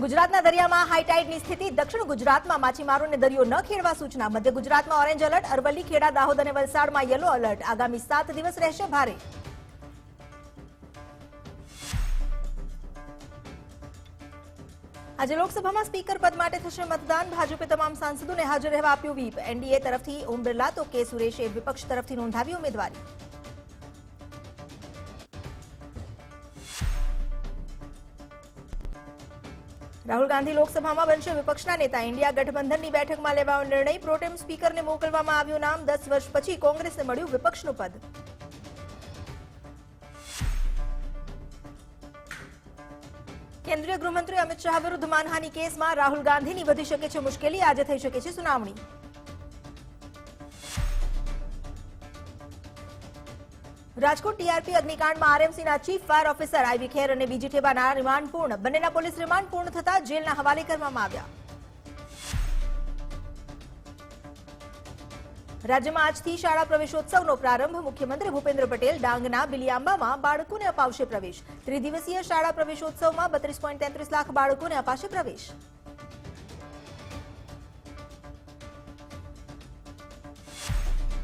ગુજરાતના દરિયામાં હાઈટાઈડની સ્થિતિ, દક્ષિણ ગુજરાતમાં માછીમારોને દરિયો ન ખેડવા સૂચના, મધ્ય ગુજરાતમાં ઓરેન્જ એલર્ટ, અરવલ્લી, ખેડા, દાહોદ અને વલસાડમાં યલો એલર્ટ. આગામી સાત દિવસ રહેશે ભારે. આજે લોકસભામાં સ્પીકર પદ માટે થશે મતદાન. ભાજપે તમામ સાંસદોને હાજર રહેવા આપ્યું વ્હીપ એનડીએ તરફથી ઓમ બિરલા, તો કે સુરેશે વિપક્ષ તરફથી નોંધાવી ઉમેદવારી. રાહુલ ગાંધી લોકસભામાં બનશે વિપક્ષના નેતા. ઇન્ડિયા ગઠબંધનની બેઠકમાં લેવાયો નિર્ણય. પ્રોટેમ સ્પીકરને મોકલવામાં આવ્યું નામ. દસ વર્ષ પછી કોંગ્રેસને મળ્યું વિપક્ષનું પદ. કેન્દ્રીય ગૃહમંત્રી અમિત શાહ વિરુદ્ધ માનહાની કેસમાં રાહુલ ગાંધીની વધી શકે છે મુશ્કેલી. આજે થઈ શકે છે સુનાવણી. રાજકોટ ટીઆરપી અગ્નિકાંડમાં આરએમસીના chief fire officer IV Kher અને બીજી ઠેબાના રિમાન્ડ પૂર્ણ બંનેના પોલીસ રિમાન્ડ પૂર્ણ થતા જેલના હવાલે કરવામાં આવ્યા. રાજ્યમાં આજથી શાળા પ્રવેશોત્સવનો પ્રારંભ. મુખ્યમંત્રી ભૂપેન્દ્ર પટેલ ડાંગના બિલિયાંબામાં બાળકોને અપાવશે પ્રવેશ. ત્રિદિવસીય શાળા પ્રવેશોત્સવમાં બત્રીસ લાખ બાળકોને અપાશે પ્રવેશ.